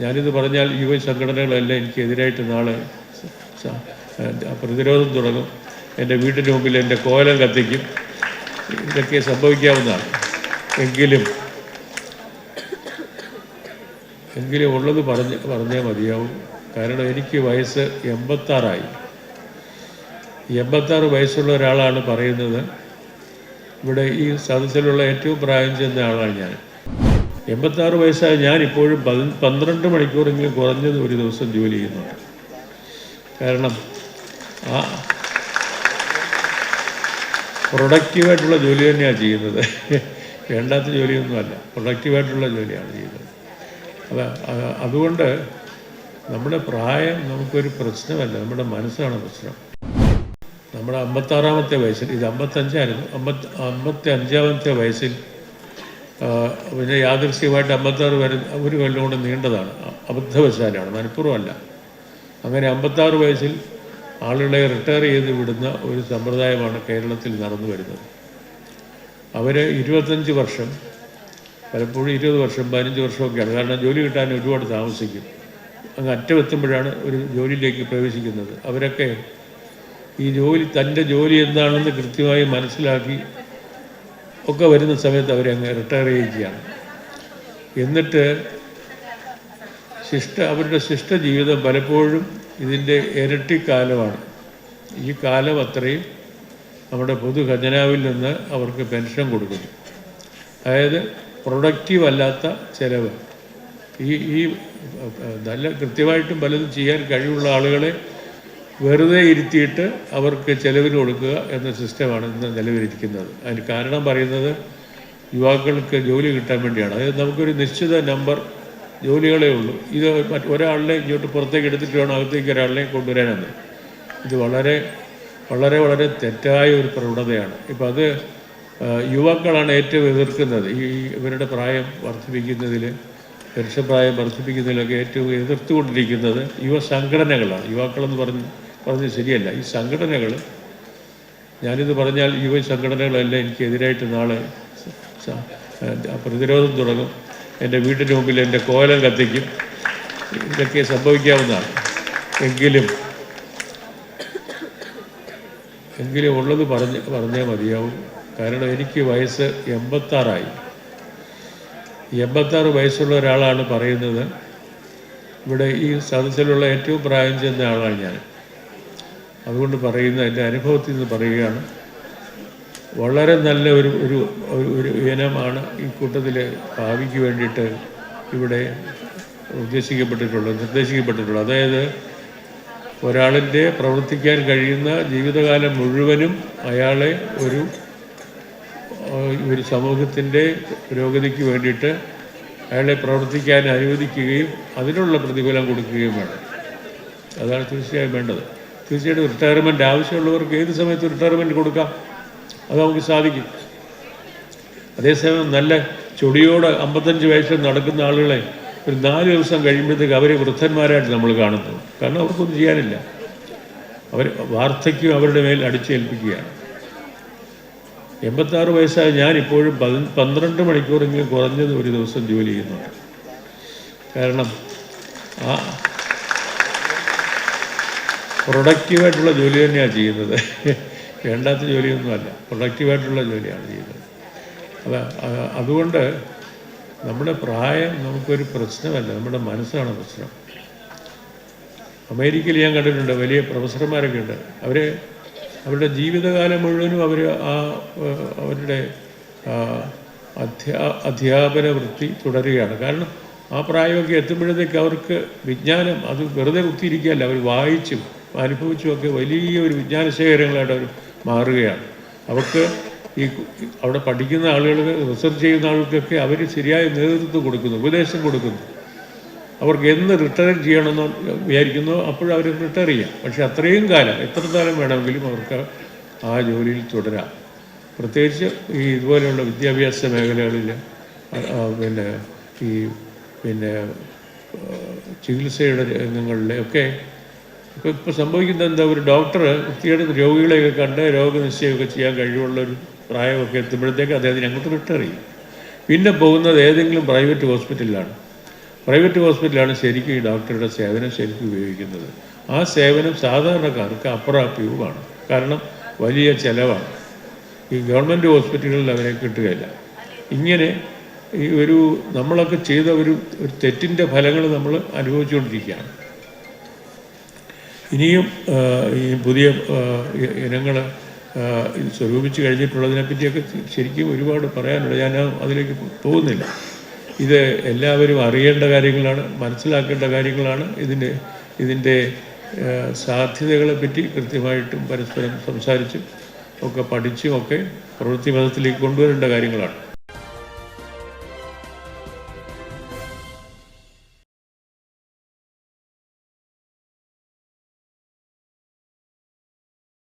ഞാനിത് പറഞ്ഞാൽ U N സംഘടനകളെല്ലാം എനിക്കെതിരായിട്ട് നാളെ പ്രതിരോധം തുടങ്ങും. എന്റെ വീട്ടിന് മുമ്പിൽ എന്റെ കോലം കത്തിക്കും. ഇതൊക്കെ സംഭവിക്കാവുന്നതാണ്. എങ്കിലും എങ്കിലും ഉള്ളത് പറഞ്ഞ് പറഞ്ഞേ മതിയാവും. കാരണം എനിക്ക് വയസ്സ് എൺപത്താറായി. എൺപത്താറ് വയസ്സുള്ള ഒരാളാണ് പറയുന്നത്. ഇവിടെ ഈ സദസ്സിലുള്ള ഏറ്റവും പ്രായം ചെന്ന ആളാണ് ഞാൻ. എൺപത്താറ് വയസ്സായ ഞാനിപ്പോഴും പതി പന്ത്രണ്ട് മണിക്കൂറെങ്കിലും കുറഞ്ഞത് ഒരു ദിവസം ജോലി ചെയ്യുന്നുണ്ട്. കാരണം ആ പ്രൊഡക്റ്റീവായിട്ടുള്ള ജോലി തന്നെയാണ് ചെയ്യുന്നത്. വേണ്ടാത്ത ജോലിയൊന്നുമല്ല. പ്രൊഡക്റ്റീവായിട്ടുള്ള ജോലിയാണ് ചെയ്യുന്നത്. അത് അതുകൊണ്ട് നമ്മുടെ പ്രായം നമുക്കൊരു പ്രശ്നമല്ല. നമ്മുടെ മനസ്സാണ് പ്രശ്നം. നമ്മുടെ അമ്പത്താറാമത്തെ വയസ്സിൽ ഇത് അമ്പത്തഞ്ചായിരുന്നു. അമ്പത്തി അമ്പത്തി അഞ്ചാമത്തെ വയസ്സിൽ പിന്നെ യാദൃശ്യമായിട്ട് അമ്പത്താറ് വരെ ഒരു കൊല്ലം കൊണ്ട് നീണ്ടതാണ്. അബദ്ധവശാലാണ്. മനഃപൂർവമല്ല. അങ്ങനെ അമ്പത്താറ് വയസ്സിൽ ആളുകളെ റിട്ടയർ ചെയ്ത് വിടുന്ന ഒരു സമ്പ്രദായമാണ് കേരളത്തിൽ നടന്നു വരുന്നത്. അവർ ഇരുപത്തഞ്ച് വർഷം പലപ്പോഴും ഇരുപത് വർഷം പതിനഞ്ച് വർഷമൊക്കെയാണ്. കാരണം ജോലി കിട്ടാൻ ഒരുപാട് താമസിക്കും. അങ്ങ് അറ്റമെത്തുമ്പോഴാണ് ഒരു ജോലിയിലേക്ക് പ്രവേശിക്കുന്നത്. അവരൊക്കെ ഈ ജോലി തന്റെ ജോലി എന്താണെന്ന് കൃത്യമായി മനസ്സിലാക്കി ഒക്കെ വരുന്ന സമയത്ത് അവരെ അങ്ങ് റിട്ടയർ ചെയ്യുകയാണ് എന്നിട്ട് ശിഷ്ട അവരുടെ ശിഷ്ട ജീവിതം പലപ്പോഴും ഇതിന്റെ ഇരട്ടി കാലമാണ്. ഈ കാലം അത്രയും നമ്മുടെ പൊതു ഖജനാവിൽ നിന്ന് അവർക്ക് പെൻഷൻ കൊടുക്കുന്നു. അതായത് പ്രൊഡക്റ്റീവ് അല്ലാത്ത ചിലവ്. ഈ ഈ നല്ല കൃത്യമായിട്ടും പലതും ചെയ്യാൻ കഴിവുള്ള ആളുകളെ വെറുതെ ഇരുത്തിയിട്ട് അവർക്ക് ചെലവിന് കൊടുക്കുക എന്ന സിസ്റ്റമാണ് ഇന്ന് നിലവിലിരിക്കുന്നത്. അതിന് കാരണം പറയുന്നത് യുവാക്കൾക്ക് ജോലി കിട്ടാൻ വേണ്ടിയാണ്. അതായത് നമുക്കൊരു നിശ്ചിത നമ്പർ ജോലികളേ ഉള്ളൂ. ഇത് മറ്റ് ഒരാളിനെ ഇങ്ങോട്ട് പുറത്തേക്ക് എടുത്തിട്ട് വേണം അകത്തേക്ക് ഒരാളിനെ കൊണ്ടുവരാനെന്ന്. ഇത് വളരെ വളരെ വളരെ തെറ്റായ ഒരു പ്രവണതയാണ്. ഇപ്പം അത് യുവാക്കളാണ് ഏറ്റവും എതിർക്കുന്നത്. ഈ ഇവരുടെ പ്രായം വർദ്ധിപ്പിക്കുന്നതിൽ പരുഷപ്രായം വർദ്ധിപ്പിക്കുന്നതിലൊക്കെ ഏറ്റവും എതിർത്തുകൊണ്ടിരിക്കുന്നത് യുവ സംഘടനകളാണ്. യുവാക്കളെന്ന് പറഞ്ഞ് പറഞ്ഞത് ശരിയല്ല. ഈ സംഘടനകൾ ഞാനിത് പറഞ്ഞാൽ യുവ സംഘടനകളെല്ലാം എനിക്ക് എനിക്കെതിരായിട്ട് നാളെ പ്രതിരോധം തുടങ്ങും. എന്റെ വീട്ടിന് മുമ്പിൽ എന്റെ കോലം കത്തിക്കും. ഇതൊക്കെ സംഭവിക്കാവുന്നതാണ്. എങ്കിലും എങ്കിലും ഉള്ളത് പറഞ്ഞ് പറഞ്ഞേ മതിയാവും. കാരണം എനിക്ക് വയസ്സ് എൺപത്താറായി. എൺപത്താറ് വയസ്സുള്ള ഒരാളാണ് പറയുന്നത്. ഇവിടെ ഈ സദസ്സിലുള്ള ഏറ്റവും പ്രായം ചെന്ന ആളാണ് ഞാൻ. അതുകൊണ്ട് പറയുന്ന എന്റെ അനുഭവത്തിൽ നിന്ന് പറയുകയാണ്. വളരെ നല്ല ഒരു ഒരു ഒരു- ഇനമാണ് ഈ കൂട്ടത്തിൽ ഭാവിക്ക് വേണ്ടിയിട്ട് ഇവിടെ ഉദ്ദേശിക്കപ്പെട്ടിട്ടുള്ളത് നിർദ്ദേശിക്കപ്പെട്ടിട്ടുള്ളത്. അതായത് ഒരാളിന്റെ പ്രവർത്തിക്കാൻ കഴിയുന്ന ജീവിതകാലം മുഴുവനും അയാളെ ഒരു ഒരു സമൂഹത്തിന്റെ പുരോഗതിക്ക് വേണ്ടിയിട്ട് അയാളെ പ്രവർത്തിക്കാൻ അനുവദിക്കുകയും അതിനുള്ള പ്രതിഫലം കൊടുക്കുകയും വേണം. അതാണ് തീർച്ചയായും വേണ്ടത്. തീർച്ചയായിട്ടും റിട്ടയർമെന്റ് ആവശ്യമുള്ളവർക്ക് ഏത് സമയത്ത് റിട്ടയർമെന്റ് കൊടുക്കാം. അത് നമുക്ക് സാധിക്കും. അതേസമയം നല്ല ചൊടിയോടെ അമ്പത്തഞ്ച് വയസ്സിൽ നടക്കുന്ന ആളുകളെ ഒരു നാല് ദിവസം കഴിയുമ്പോഴത്തേക്ക് അവരെ വൃദ്ധന്മാരായിട്ട് നമ്മൾ കാണുന്നു. കാരണം അവർക്കൊന്നും ചെയ്യാനില്ല. അവർ വാർദ്ധക്യം അവരുടെ മേൽ അടിച്ചേൽപ്പിക്കുകയാണ്. എൺപത്താറ് വയസ്സായ ഞാൻ ഇപ്പോഴും പതി പന്ത്രണ്ട് മണിക്കൂറെങ്കിലും കുറഞ്ഞത് ഒരു ദിവസം ജോലി ചെയ്യുന്നുണ്ട്. കാരണം ആ പ്രൊഡക്റ്റീവായിട്ടുള്ള ജോലി തന്നെയാണ് ചെയ്യുന്നത്. വേണ്ടാത്ത ജോലിയൊന്നുമല്ല. പ്രൊഡക്റ്റീവായിട്ടുള്ള ജോലിയാണ് ചെയ്യുന്നത്. അത് അതുകൊണ്ട് നമ്മുടെ പ്രായം നമുക്കൊരു പ്രശ്നമല്ല. നമ്മുടെ മനസ്സാണ് പ്രശ്നം. അമേരിക്കയിൽ ഞാൻ കണ്ടിട്ടുണ്ട് വലിയ പ്രൊഫസർമാരൊക്കെ ഉണ്ട്. അവർ അവരുടെ ജീവിതകാലം മുഴുവനും അവർ ആ അവരുടെ അധ്യാ അധ്യാപന വൃത്തി തുടരുകയാണ്. കാരണം ആ പ്രായമൊക്കെ എത്തുമ്പോഴത്തേക്ക് അവർക്ക് വിജ്ഞാനം അത് വെറുതെ കുത്തിയിരിക്കുകയല്ല. അവർ വായിച്ചും അനുഭവിച്ചും വലിയൊരു വലിയ ഒരു വിജ്ഞാന ശേഖരങ്ങളായിട്ട് അവർ മാറുകയാണ്. അവർക്ക് ഈ അവിടെ പഠിക്കുന്ന ആളുകൾക്ക് റിസർച്ച് ചെയ്യുന്ന ആളുകൾക്കൊക്കെ അവർ ശരിയായ നേതൃത്വം കൊടുക്കുന്നു ഉപദേശം കൊടുക്കുന്നു. അവർക്ക് എന്ന് റിട്ടയർ ചെയ്യണമെന്ന് വിചാരിക്കുന്നു അപ്പോഴവർ റിട്ടയർ ചെയ്യാം. പക്ഷെ അത്രയും കാലം എത്ര കാലം വേണമെങ്കിലും അവർക്ക് ആ ജോലിയിൽ തുടരാം. പ്രത്യേകിച്ച് ഈ ഇതുപോലെയുള്ള വിദ്യാഭ്യാസ മേഖലകളിൽ പിന്നെ ഈ പിന്നെ ചികിത്സയുടെ രംഗങ്ങളിലൊക്കെ ഇപ്പോൾ സംഭവിക്കുന്നത് എന്താ ഒരു ഡോക്ടർ വൃത്തിയുടെ രോഗികളെയൊക്കെ കണ്ട് രോഗനിശ്ചയമൊക്കെ ചെയ്യാൻ കഴിവുള്ള ഒരു പ്രായമൊക്കെ എത്തുമ്പോഴത്തേക്ക് അദ്ദേഹത്തിന് അങ്ങോട്ട് റിട്ടയർ ചെയ്യും പിന്നെ പോകുന്നത് ഏതെങ്കിലും പ്രൈവറ്റ് ഹോസ്പിറ്റലിലാണ്. പ്രൈവറ്റ് ഹോസ്പിറ്റലാണ് ശരിക്കും ഈ ഡോക്ടറുടെ സേവനം ശരിക്കും ഉപയോഗിക്കുന്നത്. ആ സേവനം സാധാരണക്കാർക്ക് അപ്രാപ്യവുമാണ്. കാരണം വലിയ ചിലവാണ്. ഈ ഗവൺമെന്റ് ഹോസ്പിറ്റലുകളിൽ അവരെ കിട്ടുകയില്ല. ഇങ്ങനെ ഈ ഒരു നമ്മളൊക്കെ ചെയ്ത ഒരു ഒരു തെറ്റിന്റെ ഫലങ്ങൾ നമ്മൾ അനുഭവിച്ചുകൊണ്ടിരിക്കുകയാണ്. ഇനിയും ഈ പുതിയ ഇനങ്ങൾ സ്വരൂപിച്ച് കഴിഞ്ഞിട്ടുള്ളതിനെ പറ്റിയൊക്കെ ശരിക്കും ഒരുപാട് പറയാനുണ്ട്. ഞാൻ അതിലേക്ക് പോകുന്നില്ല. ഇത് എല്ലാവരും അറിയേണ്ട കാര്യങ്ങളാണ് മനസ്സിലാക്കേണ്ട കാര്യങ്ങളാണ്. ഇതിന്റെ ഇതിന്റെ സാധ്യതകളെ പറ്റി കൃത്യമായിട്ടും പരസ്പരം സംസാരിച്ചും ഒക്കെ പഠിച്ചും ഒക്കെ പ്രവൃത്തി പദത്തിലേക്ക് കൊണ്ടുവരേണ്ട കാര്യങ്ങളാണ്.